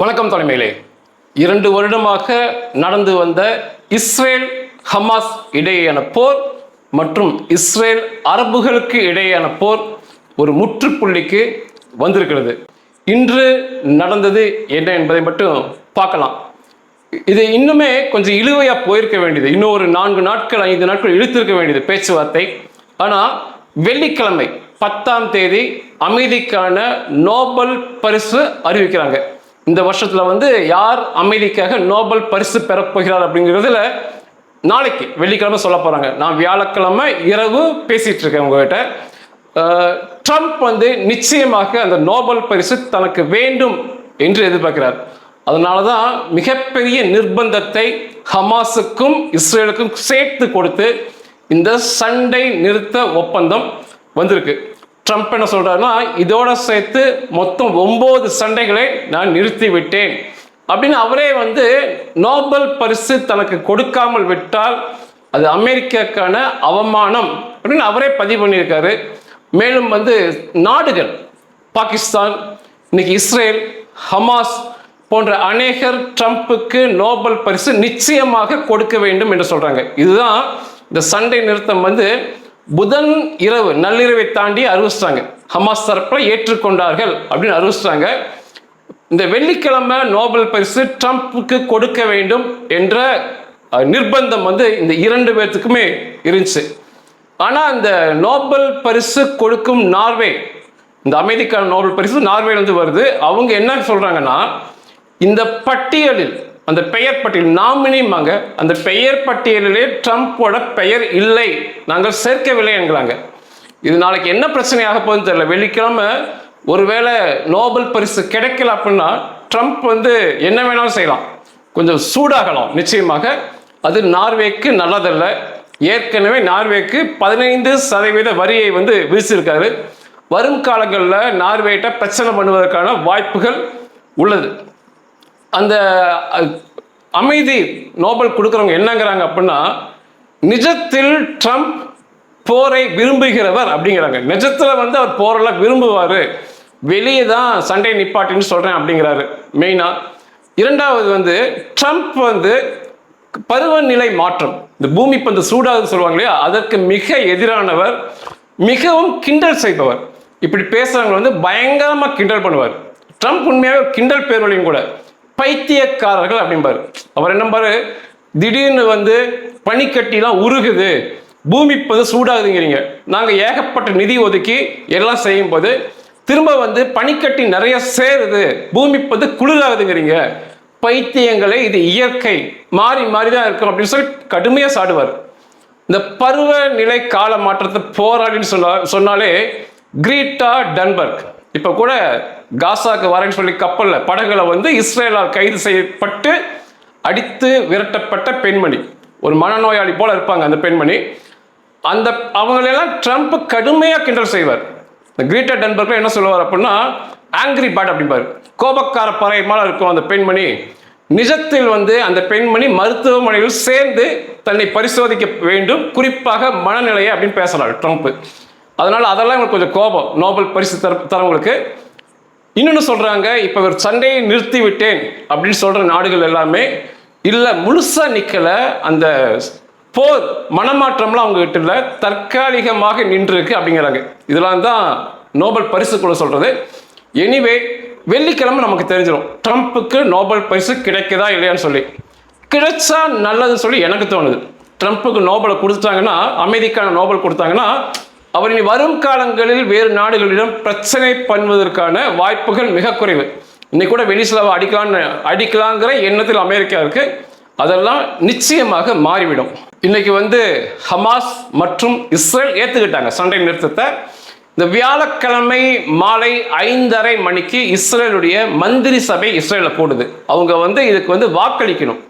வணக்கம் தலைமையிலே. இரண்டு வருடமாக நடந்து வந்த இஸ்ரேல் ஹமாஸ் இடையேயான போர் மற்றும் இஸ்ரேல் அரபுகளுக்கு இடையேயான போர் ஒரு முற்றுப்புள்ளிக்கு வந்திருக்கிறது. இன்று நடந்தது என்ன என்பதை மட்டும் பார்க்கலாம். இது இன்னுமே கொஞ்சம் இழுவையாக போயிருக்க வேண்டியது. இன்னும் ஒரு நான்கு நாட்கள் ஐந்து நாட்கள் இழுத்திருக்க வேண்டியது பேச்சுவார்த்தை. ஆனால் வெள்ளிக்கிழமை பத்தாம் தேதி அமைதிக்கான நோபல் பரிசு அறிவிக்கிறாங்க. இந்த வருஷத்துல வந்து யார் அமைதிக்காக நோபல் பரிசு பெறப்போகிறார் அப்படிங்கிறதுல நாளைக்கு வெள்ளிக்கிழமை சொல்ல போறாங்க. நான் வியாழக்கிழமை இரவு பேசிட்டு இருக்கேன் உங்ககிட்ட. ட்ரம்ப் வந்து நிச்சயமாக அந்த நோபல் பரிசு தனக்கு வேண்டும் என்று எதிர்பார்க்கிறார். அதனால தான் மிகப்பெரிய நிர்பந்தத்தை ஹமாஸுக்கும் இஸ்ரேலுக்கும் சேர்த்து கொடுத்து இந்த சண்டை நிறுத்த ஒப்பந்தம் வந்திருக்கு. ட்ரம்ப் என்ன சொல்கிறாருன்னா இதோட சேர்த்து மொத்தம் ஒம்பது சண்டைகளை நான் நிறுத்தி விட்டேன் அப்படின்னு அவரே வந்து நோபல் பரிசு தனக்கு கொடுக்காமல் விட்டால் அது அமெரிக்காக்கான அவமானம் அப்படின்னு அவரே பதிவு பண்ணியிருக்காரு. மேலும் வந்து நாடுகள் பாகிஸ்தான் இன்னைக்கு இஸ்ரேல் ஹமாஸ் போன்ற அநேகர் ட்ரம்ப்புக்கு நோபல் பரிசு நிச்சயமாக கொடுக்க வேண்டும் என்று சொல்கிறாங்க இதுதான் இந்த சண்டை நிறுத்தம் வந்து புதன் இரவு நள்ளிரவை தாண்டி அறிவிச்சிட்டாங்க ஹமாஸ் தரப்பில் ஏற்றுக்கொண்டார்கள் அப்படின்னு அறிவிச்சிட்டாங்க இந்த வெள்ளிக்கிழமை நோபல் பரிசு ட்ரம்ப்புக்கு கொடுக்க வேண்டும் என்ற நிர்பந்தம் வந்து இந்த இரண்டு பேர்த்துக்குமே இருந்துச்சு. ஆனால் இந்த நோபல் பரிசு கொடுக்கும் நார்வே இந்த அமைதிக்கான நோபல் பரிசு நார்வேலேருந்து வருது. அவங்க என்ன சொல்கிறாங்கன்னா இந்த பட்டியலில் அந்த பெயர் பட்டியல் நாமினிமாங்க அந்த பெயர் பட்டியலிலே ட்ரம்ப்போட பெயர் இல்லை. நாங்கள் சேர்க்கவில்லை என்கிறாங்க. இது நாளைக்கு என்ன பிரச்சனையாக போகுதுன்னு தெரியல. வெள்ளிக்கிழமை ஒருவேளை நோபல் பரிசு கிடைக்கல அப்படின்னா ட்ரம்ப் வந்து என்ன வேணாலும் செய்யலாம். கொஞ்சம் சூடாகலாம் நிச்சயமாக. அது நார்வேக்கு நல்லதல்ல. ஏற்கனவே நார்வேக்கு பதினைந்து சதவீத வரியை வந்து வீசியிருக்காரு. வரும் காலங்களில் நார்வேட்ட பிரச்சனை பண்ணுவதற்கான வாய்ப்புகள் உள்ளது. அந்த அமைதி நோபல் கொடுக்குறவங்க என்னங்கிறாங்க அப்படின்னா நிஜத்தில் ட்ரம்ப் போரை விரும்புகிறவர் அப்படிங்கிறாங்க. நிஜத்தில் வந்து அவர் போரெல்லாம் விரும்புவார். வெளியே தான் சண்டை நிப்பாட்டின்னு சொல்கிறேன் அப்படிங்கிறாரு. மெயினாக இரண்டாவது வந்து ட்ரம்ப் வந்து பருவநிலை மாற்றம். இந்த பூமி இப்போ இந்த சூடாகுது சொல்லுவாங்க இல்லையா? அதற்கு மிக எதிரானவர் மிகவும் கிண்டல் செய்பவர். இப்படி பேசுகிறவங்க வந்து பயங்கரமாக கிண்டல் பண்ணுவார். ட்ரம்ப் உண்மையாக கிண்டல் பேர்வழியும் கூட. பைத்தியக்காரர்கள் அப்படிம்பாரு. அவர் என்னம்பாரு திடீர்னு வந்து பனிக்கட்டிலாம் உருகுது. பூமி பந்து சூடாகுதுங்கிறீங்க. நாங்கள் ஏகப்பட்ட நிதி ஒதுக்கி எல்லாம் செய்யும் போது திரும்ப வந்து பனிக்கட்டி நிறைய சேருது. பூமி பந்து குளிராகுதுங்கிறீங்க. பைத்தியங்களே இது இயற்கை. மாறி மாறி தான் இருக்கும் அப்படின்னு சொல்லி கடுமையாக சாடுவார். இந்த பருவநிலை கால மாற்றத்தை போராடின்னு சொன்னா சொன்னாலே கிரீட்டா டன்பர்க். இப்போ கூட காசாக்கு வரேன்னு சொல்லி கப்பலில் படகுல வந்து இஸ்ரேலால் கைது செய்யப்பட்டு அடித்து விரட்டப்பட்ட பெண்மணி. ஒரு மனநோயாளி போல இருப்பாங்க அந்த பெண்மணி. அந்த அவங்களெல்லாம் ட்ரம்ப் கடுமையாக கிண்டல் செய்வார். இந்த கிரீட்டா டன்பர்க்ல என்ன சொல்லுவார் அப்படின்னா ஆங்கிரி பேட் அப்படிம்பார். கோபக்கார பறை இருக்கும் அந்த பெண்மணி. நிஜத்தில் வந்து அந்த பெண்மணி மருத்துவமனையில் சேர்ந்து தன்னை பரிசோதிக்க வேண்டும். குறிப்பாக மனநிலையை அப்படின்னு பேசலாம் ட்ரம்ப் அதனால் அதெல்லாம் எங்களுக்கு கொஞ்சம் கோபம். நோபல் பரிசு தர தரவங்களுக்கு. இன்னொன்று சொல்கிறாங்க இப்போ இவர் சண்டையை நிறுத்தி விட்டேன் அப்படின்னு சொல்கிற நாடுகள் எல்லாமே இல்லை முழுசாக நிற்கலை அந்த போர் மனமாற்றம்லாம் அவங்க கிட்ட இல்லை தற்காலிகமாக நின்றுருக்கு அப்படிங்கிறாங்க. இதெல்லாம் தான் நோபல் கூட சொல்கிறது எனிவே வெள்ளிக்கிழமை நமக்கு தெரிஞ்சிடும் ட்ரம்ப்புக்கு நோபல் பரிசு கிடைக்குதா இல்லையான்னு சொல்லி. கிடைச்சா நல்லதுன்னு சொல்லி எனக்கு தோணுது. ட்ரம்ப்புக்கு நோபலை கொடுத்துட்டாங்கன்னா அமைதிக்கான நோபல் கொடுத்தாங்கன்னா அவர் இனி வரும் காலங்களில் வேறு நாடுகளிடம் பிரச்சனை பண்ணுவதற்கான வாய்ப்புகள் மிக குறைவு. இன்னைக்கு கூட வெனிசுலாவை அடிக்கலான்னு அடிக்கலாங்கிற எண்ணத்தில் அமெரிக்கா இருக்கு. அதெல்லாம் நிச்சயமாக மாறிவிடும். இன்னைக்கு வந்து ஹமாஸ் மற்றும் இஸ்ரேல் ஏற்றுக்கிட்டாங்க சண்டை நிறுத்தத்தை. இந்த வியாழக்கிழமை மாலை ஐந்தரை மணிக்கு இஸ்ரேலுடைய மந்திரி சபை இஸ்ரேலில் கூடுது அவங்க வந்து இதுக்கு வந்து வாக்களிக்கணும்.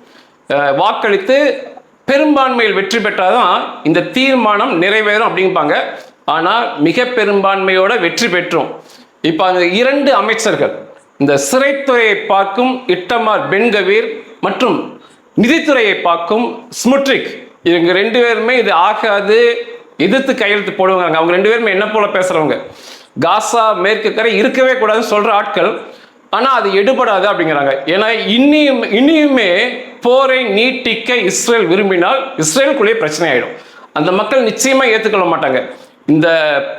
வாக்களித்து பெரும்பான்மையில் வெற்றி பெற்றால் தான் இந்த தீர்மானம் நிறைவேறும் அப்படிம்பாங்க. ஆனால் மிக பெரும்பான்மையோட வெற்றி பெற்றோம். இப்போ அந்த இரண்டு அமைச்சர்கள் இந்த சிறைத்துறையை பார்க்கும் இட்டமார் பென்கவீர் மற்றும் நிதித்துறையை பார்க்கும் ஸ்முட்ரிக் இவங்க ரெண்டு பேருமே இது ஆகாது எதிர்த்து கையெழுத்து போடுவாங்க. அவங்க ரெண்டு பேருமே என்ன போல பேசுறவங்க? காசா மேற்கு கரை இருக்கவே கூடாதுன்னு சொல்ற ஆட்கள் ஆனால் அது எடுபடாது அப்படிங்கிறாங்க. ஏன்னா இன்னியும் இனியுமே போரை நீட்டிக்க இஸ்ரேல் விரும்பினால் இஸ்ரேலுக்குள்ளேயே பிரச்சனை ஆயிடும். அந்த மக்கள் நிச்சயமா ஏற்றுக்கொள்ள மாட்டாங்க. இந்த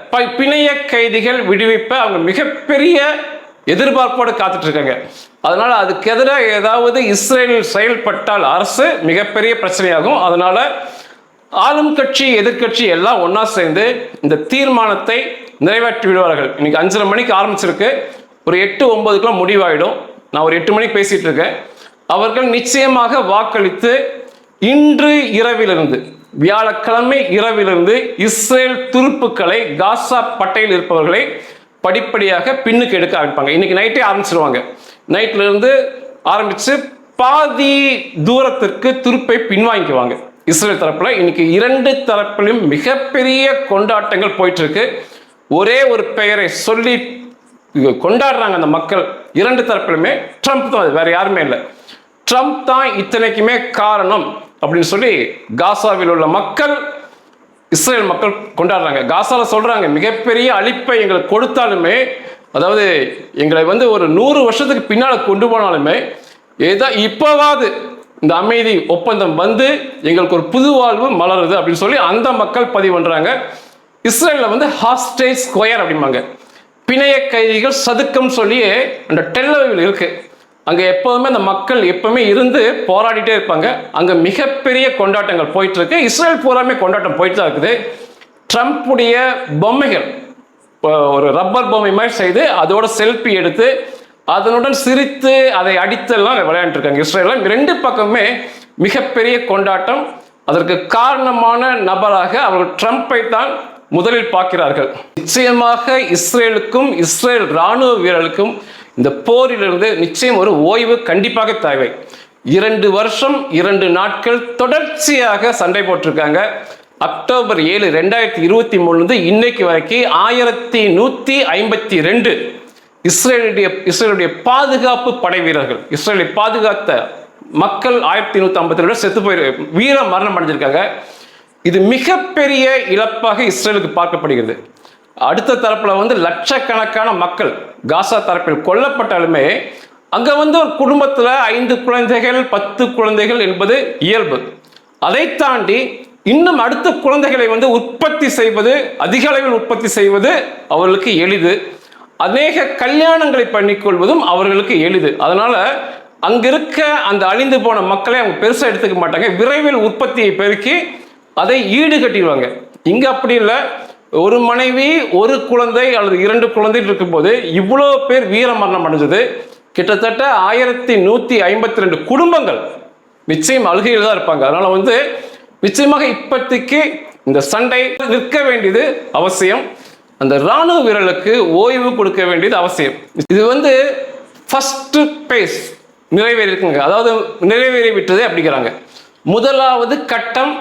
ப- பிணைய கைதிகள் விடுவிப்பை அவங்க மிகப்பெரிய எதிர்பார்ப்போடு காத்துட்டு இருக்காங்க அதனால அதுக்கு எதிராக ஏதாவது இஸ்ரேல் செயல்பட்டால் அரசு மிகப்பெரிய பிரச்சனையாகும். அதனால ஆளும் கட்சி எதிர்க்கட்சி எல்லாம் ஒன்றா சேர்ந்து இந்த தீர்மானத்தை நிறைவேற்றி விடுவார்கள். இன்னைக்கு அஞ்சரை மணிக்கு ஆரம்பிச்சிருக்கு. ஒரு எட்டு ஒன்பதுக்குலாம் முடிவாயிடும். நான் ஒரு எட்டு மணிக்கு பேசிட்டு இருக்கேன். அவர்கள் நிச்சயமாக வாக்களித்து இன்று இரவிலிருந்து வியாழக்கிழமை இரவிலிருந்து இஸ்ரேல் துருப்புக்களை காசா பட்டையில் இருப்பவர்களை படிப்படியாக பின்னுக்கு எடுக்க ஆரம்பிப்பாங்க. இன்னைக்கு நைட்டே ஆரம்பிச்சிருவாங்க. நைட்ல இருந்து ஆரம்பிச்சு பாதி தூரத்திற்கு துருப்பை பின்வாங்கிக்குவாங்க. இஸ்ரேல் தரப்புல இன்னைக்கு இரண்டு தரப்பிலும் மிகப்பெரிய கொண்டாட்டங்கள் போயிட்டு இருக்கு ஒரே ஒரு பெயரை சொல்லி கொண்டாடுறாங்க அந்த மக்கள். இரண்டு தரப்பிலுமே ட்ரம்ப் தான் வேற யாருமே இல்லை. ட்ரம்ப் தான் இத்தனைக்குமே காரணம். அப்படின்னு சொல்லி காசாவில் உள்ள மக்கள் இஸ்ரேல் மக்கள் கொண்டாடுறாங்க. காசால சொல்றாங்க மிகப்பெரிய அழிப்பை எங்களுக்கு கொடுத்தாலுமே அதாவது எங்களை வந்து ஒரு நூறு வருஷத்துக்கு பின்னால் கொண்டு போனாலுமே ஏதா இப்போவாது இந்த அமைதி ஒப்பந்தம் வந்து எங்களுக்கு ஒரு புது வாழ்வு மலருது அப்படின்னு சொல்லி அந்த மக்கள் பதிவு பண்ணுறாங்க இஸ்ரேலில் வந்து ஹாஸ்டேஜ் ஸ்கொயர் அப்படிம்பாங்க. பிணைய கைதிகள் சதுக்கம் சொல்லியே அந்த டெல்லவில் இருக்குது அங்கே எப்போதுமே அந்த மக்கள் எப்பவுமே இருந்து போராடிட்டே இருப்பாங்க. அங்கே மிகப்பெரிய கொண்டாட்டங்கள் போயிட்டு இருக்கு இஸ்ரேல் பூராமே கொண்டாட்டம் போயிட்டு தான் இருக்குது. ட்ரம்ப்புடைய பொம்மைகள் இப்போ ஒரு ரப்பர் பொம்மை மாதிரி செய்து அதோட செல்ஃபி எடுத்து அதனுடன் சிரித்து அதை அடித்தெல்லாம் விளையாண்டுருக்காங்க. இருக்காங்க இஸ்ரேலில் ரெண்டு பக்கமே மிகப்பெரிய கொண்டாட்டம். அதற்கு காரணமான நபராக அவர்கள் ட்ரம்ப்பை தான் முதலில் பார்க்கிறார்கள். நிச்சயமாக இஸ்ரேலுக்கும் இஸ்ரேல் ராணுவ வீரர்களுக்கும் இந்த போரிலிருந்து நிச்சயம் ஒரு ஓய்வு கண்டிப்பாக தேவை. இரண்டு வருஷம் இரண்டு நாட்கள் தொடர்ச்சியாக சண்டை போட்டிருக்காங்க. அக்டோபர் ஏழு ரெண்டாயிரத்தி இருபத்தி மூணுலேருந்து இன்னைக்கு வரைக்கும் ஆயிரத்தி நூற்றி ஐம்பத்தி ரெண்டு இஸ்ரேலுடைய இஸ்ரேலுடைய பாதுகாப்பு படை வீரர்கள் இஸ்ரேலை பாதுகாத்த மக்கள் ஆயிரத்தி நூற்றி ஐம்பத்தி ரெண்டு செத்து போய் வீர மரணம் அடைஞ்சிருக்காங்க. இது மிகப்பெரிய இழப்பாக இஸ்ரேலுக்கு பார்க்கப்படுகிறது. அடுத்த தரப்பில் வந்து லட்சக்கணக்கான மக்கள் காசா தரப்பில் கொல்லப்பட்டாலுமே அங்கே வந்து ஒரு குடும்பத்தில் ஐந்து குழந்தைகள் பத்து குழந்தைகள் என்பது இயல்பு. அதை தாண்டி இன்னும் அடுத்த குழந்தைகளை வந்து உற்பத்தி செய்வது அதிக அளவில் உற்பத்தி செய்வது அவர்களுக்கு எளிது. அநேக கல்யாணங்களை பண்ணிக்கொள்வதும் அவர்களுக்கு எளிது. அதனால் அங்கிருக்க அந்த அழிந்து போன மக்களை அவங்க பெருசாக எடுத்துக்க மாட்டாங்க. விரைவில் உற்பத்தியை பெருக்கி அதை ஈடு கட்டிடுவாங்க இங்கே அப்படி இல்லை. ஒரு மனைவி ஒரு குழந்தை அல்லது இரண்டு குழந்தை இருக்கும்போது இவ்வளோ பேர் வீர மரணம் அடைஞ்சது. கிட்டத்தட்ட ஆயிரத்தி நூற்றி ஐம்பத்தி ரெண்டு குடும்பங்கள் நிச்சயம் அழுகையில் தான் இருப்பாங்க. அதனால் வந்து நிச்சயமாக இப்போதைக்கு இந்த சண்டை நிற்க வேண்டியது அவசியம். அந்த ராணுவ வீரர்களுக்கு ஓய்வு கொடுக்க வேண்டியது அவசியம். இது வந்து ஃபஸ்ட்டு பேஸ் நிறைவேறி இருக்குங்க அதாவது நிறைவேறி விட்டதே அப்படிங்கிறாங்க. முதலாவது கட்டம்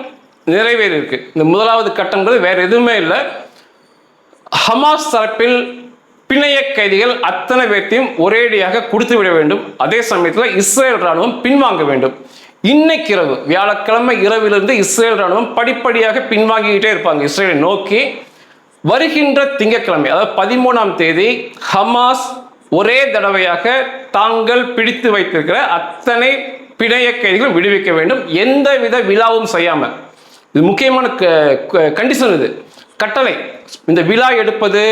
நிறைவேறி இருக்கு இந்த முதலாவது கட்டம்ன்றது வேற எதுவுமே இல்லை. ஹமாஸ் தரப்பில் பிணைய கைதிகள் அத்தனை பேர்த்தையும் ஒரேடியாக கொடுத்து விட வேண்டும். அதே சமயத்தில் இஸ்ரேல் ராணுவம் பின்வாங்க வேண்டும். இன்னைக்கு இரவு வியாழக்கிழமை இரவிலிருந்து இஸ்ரேல் ராணுவம் படிப்படியாக பின்வாங்கிக்கிட்டே இருப்பாங்க. இஸ்ரேலை நோக்கி வருகின்ற திங்கட்கிழமை அதாவது பதிமூணாம் தேதி ஹமாஸ் ஒரே தடவையாக தாங்கள் பிடித்து வைத்திருக்கிற அத்தனை பிணைய கைதிகளும் விடுவிக்க வேண்டும். எந்தவித விழாவும் செய்யாமல் இது முக்கியமான கண்டிஷன் இது. கட்டளை. இந்த விழா எடுப்பது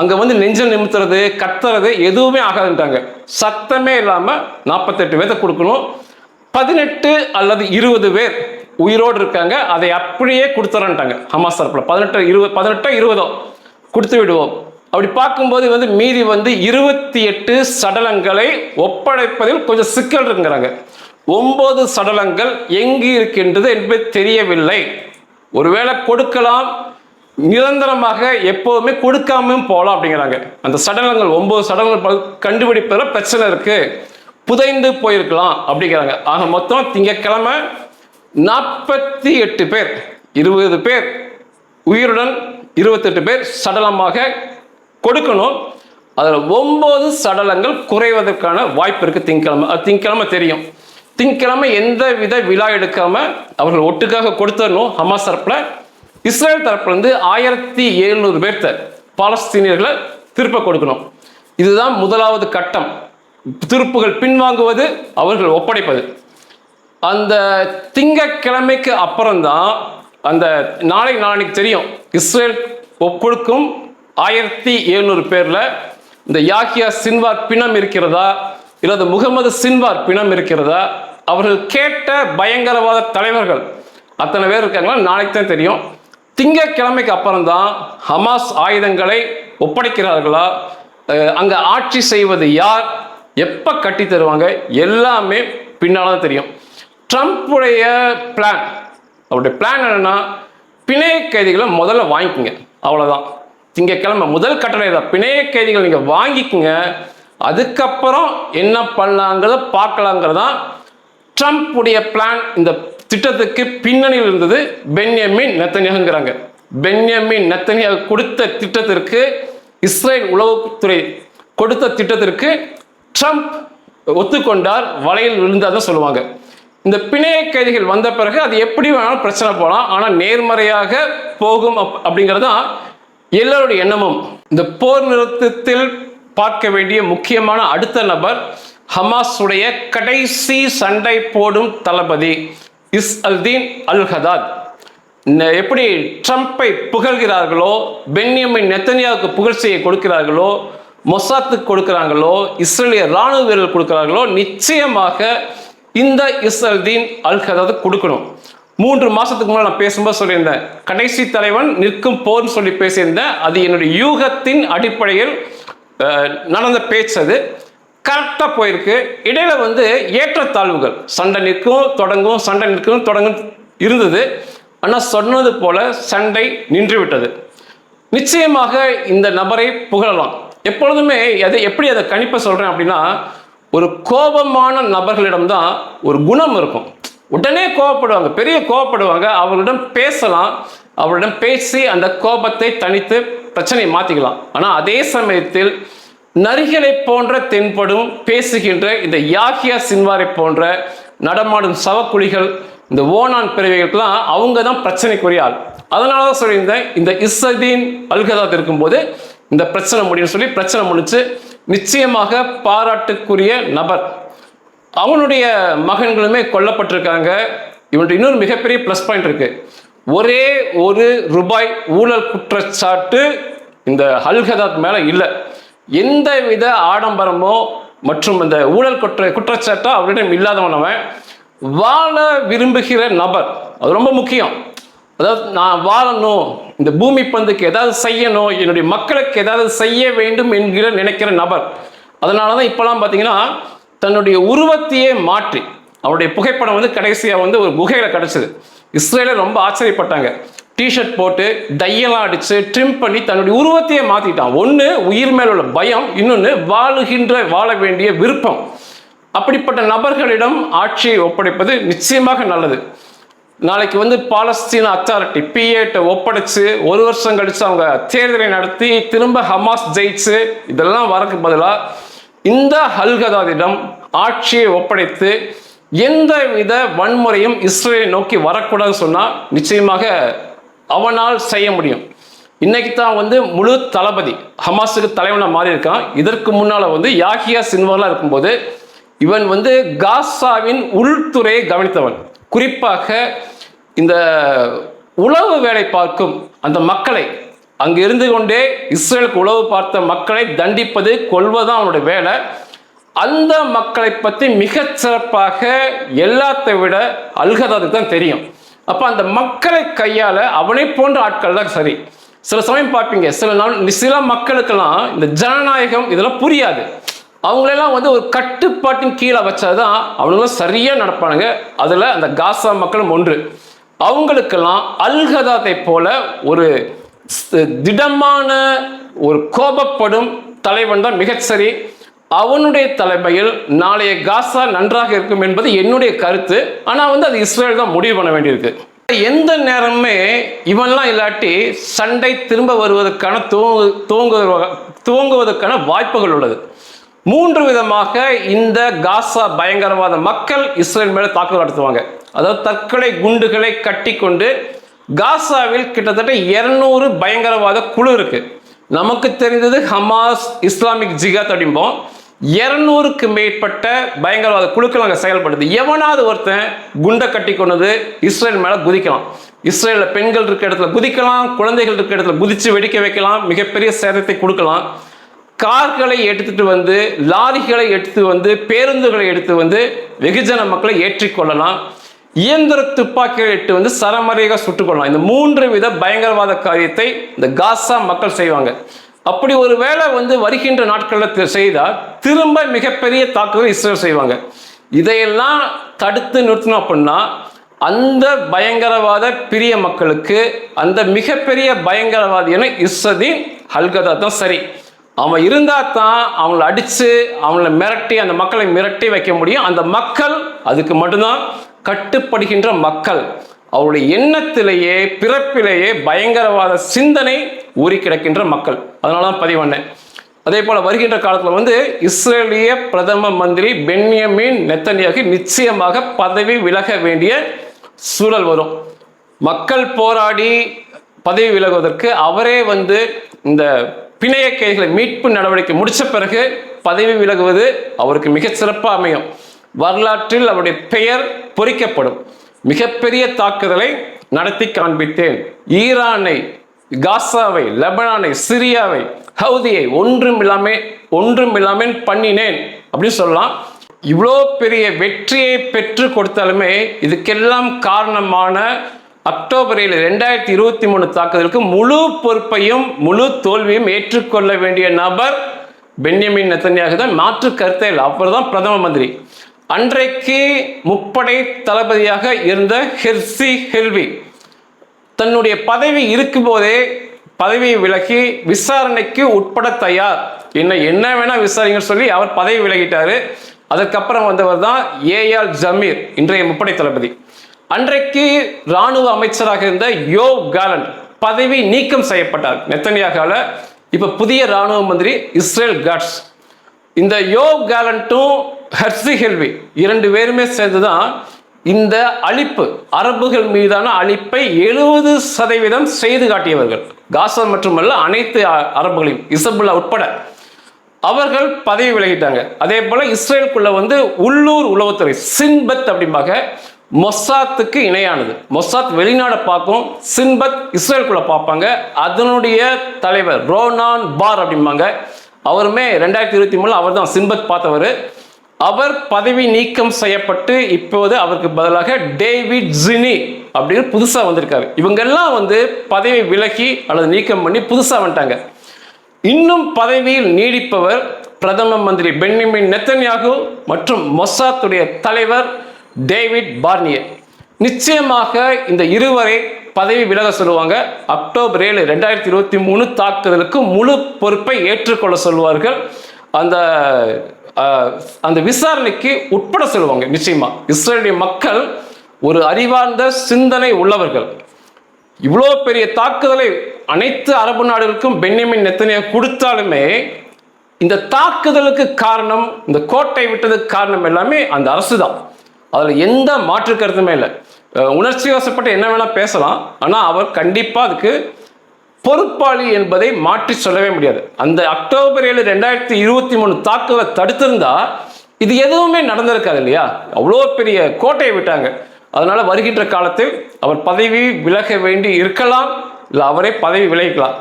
அங்கே வந்து நெஞ்சல் நிமித்துறது கத்துறது எதுவுமே ஆகாதுன்ட்டாங்க சத்தமே இல்லாமல் நாற்பத்தெட்டு பேர்த்த கொடுக்கணும். பதினெட்டு அல்லது இருபது பேர் உயிரோடு இருக்காங்க. அதை அப்படியே கொடுத்துறேன்ட்டாங்க. ஹமாஸ் தரப்பில். பதினெட்டு இருபது பதினெட்டோ இருபதோ கொடுத்து விடுவோம். அப்படி பார்க்கும்போது வந்து மீதி வந்து இருபத்தி எட்டு சடலங்களை ஒப்படைப்பதில் கொஞ்சம் சிக்கல் இருக்குங்கிறாங்க. ஒன்பது சடலங்கள் எங்கு இருக்கின்றது என்பது தெரியவில்லை. ஒருவேளை கொடுக்கலாம் நிரந்தரமாக எப்போதுமே கொடுக்காமையும் போகலாம் அப்படிங்கிறாங்க. அந்த சடலங்கள் ஒன்பது சடலங்கள் கண்டுபிடிப்பதில் பிரச்சனை இருக்கு. புதைந்து போயிருக்கலாம் அப்படிங்கிறாங்க. ஆக மொத்தம் திங்கக்கிழமை நாற்பத்தி எட்டு பேர் இருபது பேர் உயிருடன் இருபத்தெட்டு பேர் சடலமாக கொடுக்கணும். அதில் ஒன்பது சடலங்கள் குறைவதற்கான வாய்ப்பு இருக்குது திங்கக்கிழமை அது திங்கக்கிழமை தெரியும். திங்கக்கிழமை எந்த வித விழா எடுக்காமல் அவர்கள் ஒட்டுக்காக கொடுத்தரணும் ஹமாஸ் தரப்பில் இஸ்ரேல் தரப்புலேருந்து ஆயிரத்தி எழுநூறு பேர்த்த பாலஸ்தீனியர்களை திருப்ப கொடுக்கணும். இதுதான் முதலாவது கட்டம். திருப்புகள் பின்வாங்குவது அவர்கள் ஒப்படைப்பது. அந்த திங்கக்கிழமைக்கு அப்புறம்தான் அந்த நாளை நாளைக்கு தெரியும். இஸ்ரேல் ஒப் ஆயிரத்தி எழுநூறு பேரில் இந்த யாக்கியா சின்வார் பிணம் இருக்கிறதா இல்லது முகமது சின்வார் பிணம் இருக்கிறதா அவர்கள் கேட்ட பயங்கரவாத தலைவர்கள். அத்தனை பேர் இருக்காங்களா? நாளைக்கு தான் தெரியும். திங்கக்கிழமைக்கு அப்புறம்தான் ஹமாஸ் ஆயுதங்களை ஒப்படைக்கிறார்களா? அங்கே அங்க ஆட்சி செய்வது யார்? எப்ப கட்டி தருவாங்க? எல்லாமே பின்னால் தான் தெரியும். ட்ரம்ப்புடைய பிளான் அவருடைய பிளான் என்னன்னா பிணைய கைதிகளை முதல்ல வாங்கிக்கோங்க. அவ்வளவுதான். திங்கக்கிழமை முதல் கட்டளை தான். பிணைய கைதிகள் நீங்க வாங்கிக்கோங்க. அதுக்கப்புறம் என்ன பண்ணலாங்கிறத பார்க்கலாங்கிறதான் ட்ரம்ப்புடைய பிளான் இந்த திட்டத்துக்கு பின்னணியில் இருந்தது பென்யமின் நத்தனியாகுங்கிறாங்க. பென்யமின் நெத்தனியாக கொடுத்த திட்டத்திற்கு இஸ்ரேல் உளவுத்துறை கொடுத்த திட்டத்திற்கு ட்ரம்ப் ஒத்துக்கொண்டார் வலையில் விழுந்தார்னு சொல்லுவாங்க. இந்த பிணைய கைதிகள் வந்த பிறகு அது எப்படி வேணாலும் பிரச்சனை போகலாம் ஆனால் நேர்மறையாக போகும் அப் அப்படிங்கிறது தான் எல்லோருடைய எண்ணமும். இந்த போர் நிறுத்தத்தில் பார்க்க வேண்டிய முக்கியமான அடுத்த நபர் ஹமாஸுடைய கடைசி சண்டை போடும் தளபதி. இஸ் அல்தீன் அல் ஹதாத் எப்படி ட்ரம்ப்பை புகழ்கிறார்களோ பென்யமின் நெத்தனியாவுக்கு புகழ்ச்சியை கொடுக்கிறார்களோ மொசாத்துக்கு கொடுக்கிறாங்களோ இஸ்ரேலிய ராணுவ வீரர்கள் கொடுக்கிறார்களோ நிச்சயமாக இந்த இஸ்ரல்தீன் அல் கொடுக்கணும். மூன்று மாசத்துக்கு முன்னாடி நான் பேசும்போது சொல்லியிருந்தேன். கடைசி தலைவன் நிற்கும் போர்னு சொல்லி பேசியிருந்தேன். அது என்னுடைய யூகத்தின் அடிப்படையில் நடந்த பேச்சு அது. கரெக்டாக போயிருக்கு. இடையில வந்து ஏற்றத்தாழ்வுகள். சண்டை நிற்கும் தொடங்கும் சண்டை நிற்கும் தொடங்கும் இருந்தது. ஆனால் சொன்னது போல சண்டை நின்று விட்டது நிச்சயமாக இந்த நபரை புகழலாம். எப்பொழுதுமே அதை எப்படி அதை கணிப்ப சொல்கிறேன் அப்படின்னா ஒரு கோபமான நபர்களிடம்தான் ஒரு குணம் இருக்கும். உடனே கோபப்படுவாங்க பெரிய கோபப்படுவாங்க. அவர்களிடம் பேசலாம். அவரிடம் பேசி அந்த கோபத்தை தனித்து பிரச்சனையை மாற்றிக்கலாம் ஆனால் அதே சமயத்தில் நரிகளை போன்ற தென்படும் பேசுகின்ற இந்த யாகியா சின்வாரை போன்ற நடமாடும் சவக்குழிகள் இந்த ஓனான் பிறவைகளுக்கெல்லாம் அவங்க தான் பிரச்சனைக்குரிய ஆள். அதனால தான் சொல்லியிருந்தேன் இந்த இஸ்ஸதீன் அல்கதாத் இருக்கும்போது இந்த பிரச்சனை முடியும்னு சொல்லி பிரச்சனை முடிச்சு நிச்சயமாக பாராட்டுக்குரிய நபர். அவனுடைய மகன்களுமே கொல்லப்பட்டிருக்காங்க. இவன்ட்டு இன்னொரு மிகப்பெரிய ப்ளஸ் பாயிண்ட் இருக்கு. ஒரே ஒரு ரூபாய் ஊழல் குற்றச்சாட்டு இந்த அல்கதாத் மேலே இல்லை. எந்த வித ஆடம்பரமோ மற்றும் இந்த ஊழல் குற்ற குற்றச்சாட்டோ அவரிடம் இல்லாதவனவன் அவன் வாழ விரும்புகிற நபர். அது ரொம்ப முக்கியம். அதாவது நான் வாழணும் இந்த பூமி பந்துக்கு ஏதாவது செய்யணும் என்னுடைய மக்களுக்கு ஏதாவது செய்ய வேண்டும் என்கிற நினைக்கிற நபர். அதனால தான் இப்போலாம் பார்த்தீங்கன்னா தன்னுடைய உருவத்தையே மாற்றி அவருடைய புகைப்படம் வந்து கடைசியாக வந்து ஒரு குகையில் கிடச்சிது. இஸ்ரேலில் ரொம்ப ஆச்சரியப்பட்டாங்க. டிஷர்ட் போட்டு டையெல்லாம் அடித்து ட்ரிம் பண்ணி தன்னுடைய உருவத்தையே மாற்றிட்டான் ஒன்று உயிர் மேல் உள்ள பயம் இன்னொன்று வாழுகின்ற வாழ வேண்டிய விருப்பம். அப்படிப்பட்ட நபர்களிடம் ஆட்சியை ஒப்படைப்பது நிச்சயமாக நல்லது. நாளைக்கு வந்து பாலஸ்தீன அத்தாரிட்டி பிஏட்டை ஒப்படைச்சு ஒரு வருஷம் கழிச்சு அவங்க தேர்தலை நடத்தி திரும்ப ஹமாஸ் ஜெயிச்சு இதெல்லாம் வரக்கு பதிலாக இந்த ஹல்கதாதிடம் ஆட்சியை ஒப்படைத்து எந்த வித வன்முறையும் இஸ்ரேலை நோக்கி வரக்கூடாதுன்னு சொன்னால் நிச்சயமாக அவனால் செய்ய முடியும். இன்னைக்கு தான் வந்து முழு தளபதி ஹமாஸுக்கு தலைவனாக மாறி இருக்கான் இதற்கு முன்னால் வந்து யாகியா சின்வர்லாம் இருக்கும்போது இவன் வந்து காசாவின் உள்துறையை கவனித்தவன். குறிப்பாக இந்த உளவு வேலை பார்க்கும் அந்த மக்களை அங்கு இருந்து கொண்டே இஸ்ரேலுக்கு உளவு பார்த்த மக்களை தண்டிப்பது கொள்வதுதான் அவனுடைய வேலை. அந்த மக்களை பற்றி மிகச் சிறப்பாக எல்லாத்தை விட அல்கதாதுக்கு தான் தெரியும். அப்போ அந்த மக்களை கையாள அவனை போன்ற ஆட்கள் தான் சரி. சில சமயம் பார்ப்பீங்க சில நாள் சில மக்களுக்கெல்லாம் இந்த ஜனநாயகம் இதெல்லாம் புரியாது. அவங்களெல்லாம் வந்து ஒரு கட்டுப்பாட்டின் கீழே வச்சாதான் அவங்களும் சரியாக நடப்பானுங்க. அதில் அந்த காசா மக்களும் ஒன்று. அவங்களுக்கெல்லாம் அல்கதாத்தை போல ஒரு திடமான ஒரு கோபப்படும் தலைவன் தான் மிகச்சரி. அவனுடைய தலைமையில் நாளைய காசா நன்றாக இருக்கும் என்பது என்னுடைய கருத்து. ஆனால் வந்து அது இஸ்ரேல் தான் முடிவு பண்ண வேண்டியிருக்கு. எந்த நேரமே இவன்லாம் இல்லாட்டி சண்டை திரும்ப வருவதற்கான துவங்கு துவங்குவ துவங்குவதற்கான வாய்ப்புகள் உள்ளது. மூன்று விதமாக இந்த காசா பயங்கரவாத மக்கள் இஸ்ரேல் மேலே தாக்குதல் நடத்துவாங்க. அதாவது தற்கொலை குண்டுகளை கட்டி கொண்டு காசாவில் கிட்டத்தட்ட 200 பயங்கரவாத குழு இருக்கு. நமக்கு தெரிந்தது ஹமாஸ் இஸ்லாமிக் ஜிகாத் அப்படிம்போம். இருநூறுக்கு மேற்பட்ட பயங்கரவாத குழுக்கள் அங்கே செயல்படுது. எவனாவது ஒருத்தன் குண்டை கட்டி கொண்டது இஸ்ரேல் மேலே குதிக்கலாம். இஸ்ரேலில் பெண்கள் இருக்க இடத்துல குதிக்கலாம் குழந்தைகள் இருக்க இடத்துல குதித்து வெடிக்க வைக்கலாம் மிகப்பெரிய சேதத்தை கொடுக்கலாம். கார்களை எடுத்துட்டு வந்து லாரிகளை எடுத்து வந்து பேருந்துகளை எடுத்து வந்து வெகுஜன மக்களை ஏற்றிக்கொள்ளலாம் இயந்திர துப்பாக்கிகளை எட்டு வந்து சரமறையாக சுட்டுக்கொள்ளலாம் இந்த மூன்று வித பயங்கரவாத காரியத்தை இந்த காசா மக்கள் செய்வாங்க. அப்படி ஒரு வேளை வந்து வருகின்ற நாட்களில் செய்தால் திரும்ப மிகப்பெரிய தாக்குதல் இஸ்ரேல் செய்வாங்க. இதையெல்லாம் தடுத்து நிறுத்தணும் அப்படின்னா அந்த பயங்கரவாத பிரிய மக்களுக்கு அந்த மிகப்பெரிய பயங்கரவாதியான இஸ்ரதீன் ஹல்கதா தான் சரி. அவன் இருந்தால் தான் அவங்கள அடித்து அவங்கள மிரட்டி அந்த மக்களை மிரட்டி வைக்க முடியும். அந்த மக்கள் அதுக்கு மட்டும்தான் கட்டுப்படுகின்ற மக்கள். அவருடைய எண்ணத்திலேயே பிறப்பிலேயே பயங்கரவாத சிந்தனை ஊறி கிடக்கின்ற மக்கள். அதனால தான் பதிவண்ணேன் அதே போல் வருகின்ற காலத்தில் வந்து இஸ்ரேலிய பிரதம மந்திரி பென்யமின் நெத்தனியாக நிச்சயமாக பதவி விலக வேண்டிய சூழல் வரும். மக்கள் போராடி பதவி விலகுவதற்கு அவரே வந்து இந்த பிணைய கைதிகளை மீட்பு நடவடிக்கை முடித்த பிறகு பதவி விலகுவது அவருக்கு மிகச் சிறப்பாக அமையும். வரலாற்றில் அவருடைய பெயர் பொறிக்கப்படும். மிகப்பெரிய தாக்குதலை நடத்தி காண்பித்தேன். ஈரானை காசாவை லெபனானை சிரியாவை ஹவுதியை ஒன்றும் இல்லாமல் ஒன்றும் இல்லாமல் பண்ணினேன் அப்படின்னு சொல்லலாம். இவ்வளோ பெரிய வெற்றியை பெற்று கொடுத்தாலுமே இதுக்கெல்லாம் காரணமான அக்டோபரில் ரெண்டாயிரத்தி இருபத்தி மூணு தாக்குதலுக்கு முழு பொறுப்பையும் முழு தோல்வியும் ஏற்றுக்கொள்ள வேண்டிய நபர் பென்யமின் நெத்தன்யாக தான் மாற்று கருத்தை இல்லை. அவர் தான் பிரதம மந்திரி. அன்றைக்கு முப்படை தளபதியாக இருந்த ஹெர்சி ஹெல்வி. தன்னுடைய பதவி இருக்கும்போதே பதவியை விலகி விசாரணைக்கு உட்பட தயார். என்ன என்ன வேணால் விசாரிங்கன்னு சொல்லி அவர் பதவி விலகிட்டார். அதுக்கப்புறம் வந்தவர் தான் ஏஆர் ஜமீர் இன்றைய முப்படை தளபதி. அன்றைக்கு ராணுவ அமைச்சராக இருந்த யோ காலண்ட் பதவி நீக்கம் செய்யப்பட்டார். நெத்தனியாகால இப்போ புதிய ராணுவ மந்திரி இஸ்ரேல் காட்ஸ். இந்த யோ கேலண்ட்டும் ஹர்சி ஹெல்வி இரண்டு பேருமே சேர்ந்து தான் இந்த அழிப்பு அரபுகள் மீதான அழிப்பை எழுபது சதவீதம் செய்து காட்டியவர்கள். காசா மட்டுமல்ல அனைத்து அரபுகளையும் இசபுல்லா உட்பட. அவர்கள் பதவி விலகிட்டாங்க. அதே போல இஸ்ரேலுக்குள்ள வந்து உள்ளூர் உளவுத்துறை சின்பத் அப்படிம்பாங்க மொசாத்துக்கு இணையானது. மொசாத் வெளிநாடை பார்க்கும் சின்பத் இஸ்ரேலுக்குள்ள பார்ப்பாங்க. அதனுடைய தலைவர் ரோனான் பார் அப்படிம்பாங்க. அவருமே ரெண்டாயிரத்தி இருபத்தி மூணில் அவர் தான் சிம்பத் பார்த்தவர். அவர் பதவி நீக்கம் செய்யப்பட்டு இப்போது அவருக்கு பதிலாக டேவிட் ஜினி அப்படின்னு புதுசாக வந்திருக்காரு. இவங்கெல்லாம் வந்து பதவி விலகி அல்லது நீக்கம் பண்ணி புதுசாக வந்துட்டாங்க. இன்னும் பதவியில் நீடிப்பவர் பிரதம மந்திரி பென்னிமின் நெத்தன்யாகு மற்றும் மொசாத்துடைய தலைவர் டேவிட் பார்னியர் நிச்சயமாக இந்த இருவரை பதவி விலக சொல்லுவாங்க. அக்டோபர் ஏழு ரெண்டாயிரத்தி இருபத்தி மூணு தாக்குதலுக்கு முழு பொறுப்பை ஏற்றுக்கொள்ள சொல்லுவார்கள். அந்த அந்த விசாரணைக்கு உட்பட சொல்லுவாங்க நிச்சயமா. இஸ்ரேலிய மக்கள் ஒரு அறிவார்ந்த சிந்தனை உள்ளவர்கள். இவ்வளோ பெரிய தாக்குதலை அனைத்து அரபு நாடுகளுக்கும் பென்யமின் நெத்தனியா கொடுத்தாலுமே இந்த தாக்குதலுக்கு காரணம் இந்த கோட்டை விட்டதுக்கு காரணம் எல்லாமே அந்த அரசு தான் அதில் எந்த மாற்று கருத்துமே இல்லை. உணர்ச்சி வசப்பட்டு என்ன வேணால் பேசலாம். ஆனால் அவர் கண்டிப்பாக அதுக்கு பொறுப்பாளி என்பதை மாற்றி சொல்லவே முடியாது. அந்த அக்டோபர் ஏழு ரெண்டாயிரத்தி இருபத்தி மூணு தாக்குதலை தடுத்திருந்தா இது எதுவுமே நடந்திருக்காது இல்லையா? அவ்வளோ பெரிய கோட்டையை விட்டாங்க. அதனால வருகின்ற காலத்தில் அவர் பதவி விலக வேண்டி இருக்கலாம் இல்லை அவரே பதவி விலகிக்கலாம்.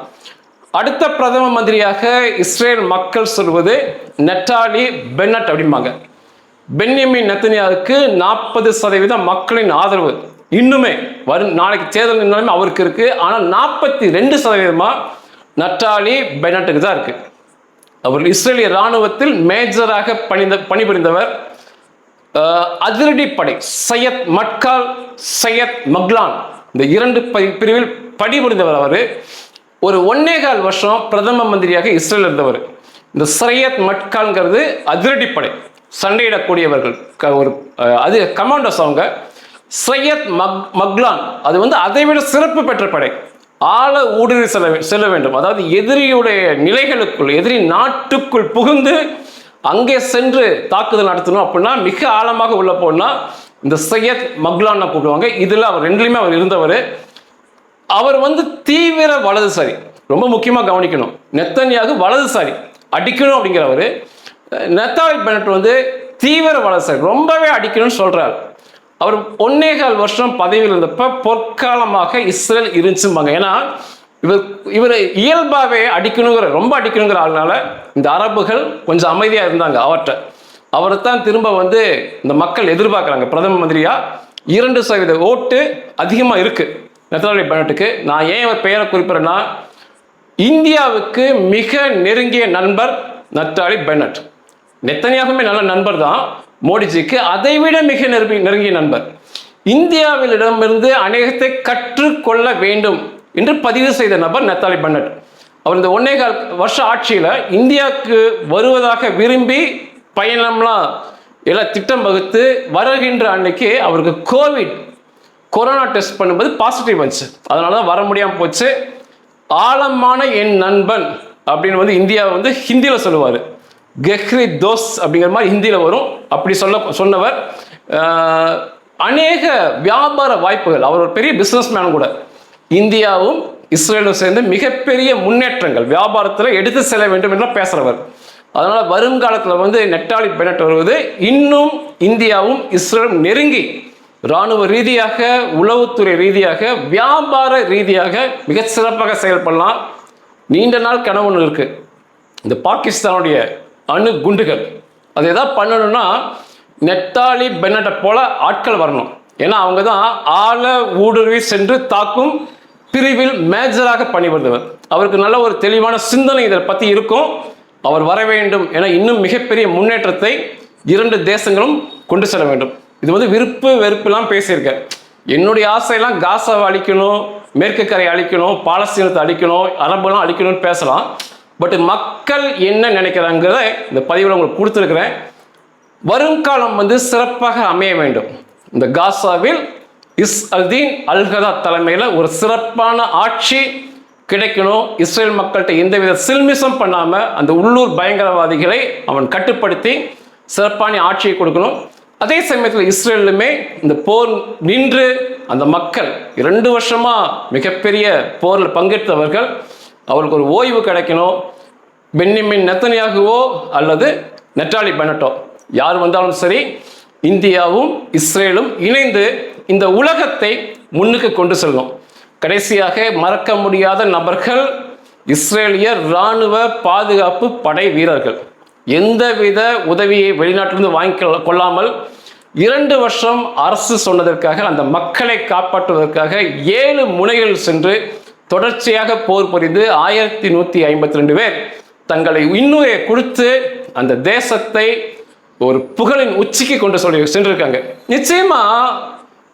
அடுத்த பிரதம மந்திரியாக இஸ்ரேல் மக்கள் சொல்வது நெட்டாலி பென்னட் அப்படிம்பாங்க. பென்யமின் நத்தனியாவுக்கு நாற்பது சதவீதம் மக்களின் ஆதரவு. இன்னுமே வரும் நாளைக்கு தேர்தல் நின்னாலுமே அவருக்கு இருக்கு. ஆனால் நாற்பத்தி ரெண்டு சதவீதமா நட்டாலி பெனட்டுக்கு தான் இருக்கு. அவர் இஸ்ரேலிய இராணுவத்தில் மேஜராக பணிந்த பணிபுரிந்தவர் அதிரடி படை சையத் மட்கால் சையத் மக்லான். இந்த இரண்டு பிரிவில் பணிபுரிந்தவர் அவர். ஒரு ஒன்னேகால் வருஷம் பிரதம மந்திரியாக இஸ்ரேல் இருந்தவர். இந்த சையத் மட்கால்ங்கிறது அதிரடிப்படை சண்டையிடக்கூடியவர்கள். க- ஒரு அது கமாண்டர்ஸ் அவங்க. சையத் மக் மக்லான். அது வந்து அதை விட சிறப்பு பெற்ற படை. ஆழ ஊடுருவி செல்ல செல்ல வேண்டும். அதாவது எதிரியுடைய நிலைகளுக்குள் எதிரி நாட்டுக்குள் புகுந்து அங்கே சென்று தாக்குதல் நடத்தணும் அப்படின்னா மிக ஆழமாக உள்ள போனால் இந்த சையத் மக்லான் கூப்பிடுவாங்க. இதில் அவர் ரெண்டுலையுமே அவர் இருந்தவர். அவர் வந்து தீவிர வலதுசாரி. ரொம்ப முக்கியமாக கவனிக்கணும். நெத்தனியாக வலதுசாரி. அடிக்கணும் அப்படிங்கிறவர். நெத்தாலி பெனட் வந்து தீவிர வளர்ச்சி ரொம்பவே அடிக்கணும்னு சொல்கிறார் அவர் ஒன்னேகால் வருஷம் பதவியில் இருந்தப்ப பொற்காலமாக இஸ்ரேல் இருந்துச்சும்பாங்க. ஏன்னா இவர் இவர் இயல்பாகவே அடிக்கணுங்கிற ரொம்ப அடிக்கணுங்கிற ஆளுனால இந்த அரபுகள் கொஞ்சம் அமைதியாக இருந்தாங்க அவர்கிட்ட அவரை தான் திரும்ப வந்து இந்த மக்கள் எதிர்பார்க்குறாங்க. பிரதம மந்திரியாக இரண்டு சதவீத ஓட்டு அதிகமாக இருக்குது நெத்தாலி பெனட்டுக்கு. நான் ஏன் அவர் பெயரை குறிப்பிட்றேன்னா இந்தியாவுக்கு மிக நெருங்கிய நண்பர் நத்தாலி பெனட். நெத்தனியாகவே நல்ல நண்பர் தான் மோடிஜிக்கு அதைவிட மிக நெருங்கி நெருங்கிய நண்பர். இந்தியாவிலிடமிருந்து அநேகத்தை கற்றுக்கொள்ள வேண்டும் என்று பதிவு செய்த நபர் நெத்தாலி பன்னட். அவர் இந்த ஒன்னேகால் வருஷ ஆட்சியில் இந்தியாவுக்கு வருவதாக விரும்பி பயணம்லாம் எல்லாம் திட்டம் வகுத்து வருகின்ற அன்னைக்கு அவருக்கு கோவிட் கொரோனா டெஸ்ட் பண்ணும்போது பாசிட்டிவ் வந்துச்சு. அதனால தான் வர முடியாமல் போச்சு. ஆழமான என் நண்பன் அப்படின்னு வந்து இந்தியா வந்து ஹிந்தியில் சொல்லுவார். கெஹ்ரி தோஸ் அப்படிங்கிற மாதிரி ஹிந்தியில் வரும். அப்படி சொல்ல சொன்னவர் அநேக வியாபார வாய்ப்புகள். அவர் ஒரு பெரிய பிஸ்னஸ் மேன் கூட. இந்தியாவும் இஸ்ரேலும் சேர்ந்து மிகப்பெரிய முன்னேற்றங்கள் வியாபாரத்தில் எடுத்து செல்ல வேண்டும் என்று பேசுகிறவர் அதனால் வருங்காலத்தில் வந்து நெட்டாலி பெனட் வருவது இன்னும் இந்தியாவும் இஸ்ரேலும் நெருங்கி இராணுவ ரீதியாக உளவுத்துறை ரீதியாக வியாபார ரீதியாக மிக சிறப்பாக செயல்படலாம். நீண்ட நாள் கனவு ஒன்று இருக்குது இந்த பாகிஸ்தானுடைய அணு குண்டுகள். அது எதாவது பண்ணணும்னா நெட்டாலி பென்னட்டை போல ஆட்கள் வரணும். ஏன்னா அவங்க தான் ஆழ ஊடுருவி சென்று தாக்கும் பிரிவில் மேஜராக பணிபுரிந்தவர். அவருக்கு நல்ல ஒரு தெளிவான சிந்தனை இதை பற்றி இருக்கும். அவர் வர வேண்டும் என இன்னும் மிகப்பெரிய முன்னேற்றத்தை இரண்டு தேசங்களும் கொண்டு செல்ல வேண்டும். இது வந்து விருப்பு வெறுப்புலாம் பேசியிருக்கேன் என்னுடைய ஆசையெல்லாம் காசாவை அழிக்கணும் மேற்கு கரை அழிக்கணும் பாலஸ்தீனத்தை அழிக்கணும் அரபெல்லாம் அழிக்கணும்னு பேசலாம். பட் மக்கள் என்ன நினைக்கிறாங்கிறத இந்த பதிவில் உங்களுக்கு கொடுத்துருக்குறேன். வருங்காலம் வந்து சிறப்பாக அமைய வேண்டும். இந்த காசாவில் இஸ் அல்தீன் அல்கதா தலைமையில் ஒரு சிறப்பான ஆட்சி கிடைக்கணும். இஸ்ரேல் மக்கள்கிட்ட எந்தவித சில்மிசம் பண்ணாமல் அந்த உள்ளூர் பயங்கரவாதிகளை அவன் கட்டுப்படுத்தி சிறப்பான ஆட்சியை கொடுக்கணும். அதே சமயத்தில் இஸ்ரேலுமே இந்த போர் நின்று அந்த மக்கள் இரண்டு வருஷமாக மிகப்பெரிய போரில் பங்கெடுத்தவர்கள் அவருக்கு ஒரு ஓய்வு கிடைக்கணும். பென்னிமின் நெத்தனியாகவோ அல்லது நெட்டாலி பெனட்டோ. யார் வந்தாலும் சரி இந்தியாவும் இஸ்ரேலும் இணைந்து இந்த உலகத்தை முன்னுக்கு கொண்டு செல்லும். கடைசியாக மறக்க முடியாத நபர்கள் இஸ்ரேலிய இராணுவ பாதுகாப்பு படை வீரர்கள். எந்தவித உதவியை வெளிநாட்டிலிருந்து வாங்கி கொள்ள- கொள்ளாமல் இரண்டு வருஷம் அரசு சொன்னதற்காக அந்த மக்களை காப்பாற்றுவதற்காக ஏழு முனைகள் சென்று தொடர்ச்சியாக போர் புரிந்து ஆயிரத்தி நூற்றி ஐம்பத்தி ரெண்டு பேர் தங்களை இன்னுரை கொடுத்து அந்த தேசத்தை ஒரு புகழின் உச்சிக்கு கொண்டு சொல்லி சென்றிருக்காங்க. நிச்சயமா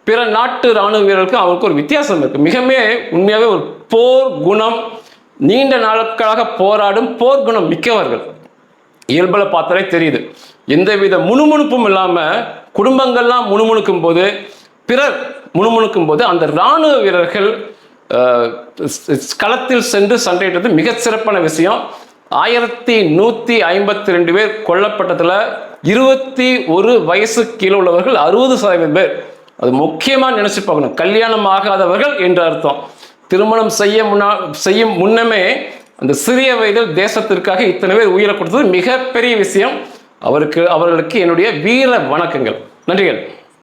பிற நாட்டு ராணுவ வீரர்களுக்கும் அவருக்கு ஒரு வித்தியாசம் இருக்கு. மிகமே உண்மையாகவே ஒரு போர் குணம் நீண்ட நாட்களாக போராடும் போர் குணம் மிக்கவர்கள். இயல்பில் பார்த்தாலே தெரியுது. எந்தவித முணுமுணுப்பும் இல்லாமல் குடும்பங்கள்லாம் முணுமுணுக்கும் போது பிறர் முணுமுணுக்கும் போது அந்த இராணுவ வீரர்கள் களத்தில் சென்று சண்டையிட்டது மிகச் சிறப்பான விஷயம். ஆயிரத்தி நூற்றி ஐம்பத்தி ரெண்டு பேர் கொல்லப்பட்டதில் இருபத்தி ஒரு வயசு கீழே உள்ளவர்கள் அறுபது சதவீதம் பேர். அது முக்கியமாக நினைச்சு பார்க்கணும். கல்யாணம் ஆகாதவர்கள் என்று அர்த்தம். திருமணம் செய்ய முன்னா செய்யும் முன்னமே அந்த சிறிய வயதில் தேசத்திற்காக இத்தனை பேர் உயிரை கொடுத்தது மிகப்பெரிய விஷயம். அவருக்கு அவர்களுக்கு என்னுடைய வீர வணக்கங்கள். நன்றிகள்.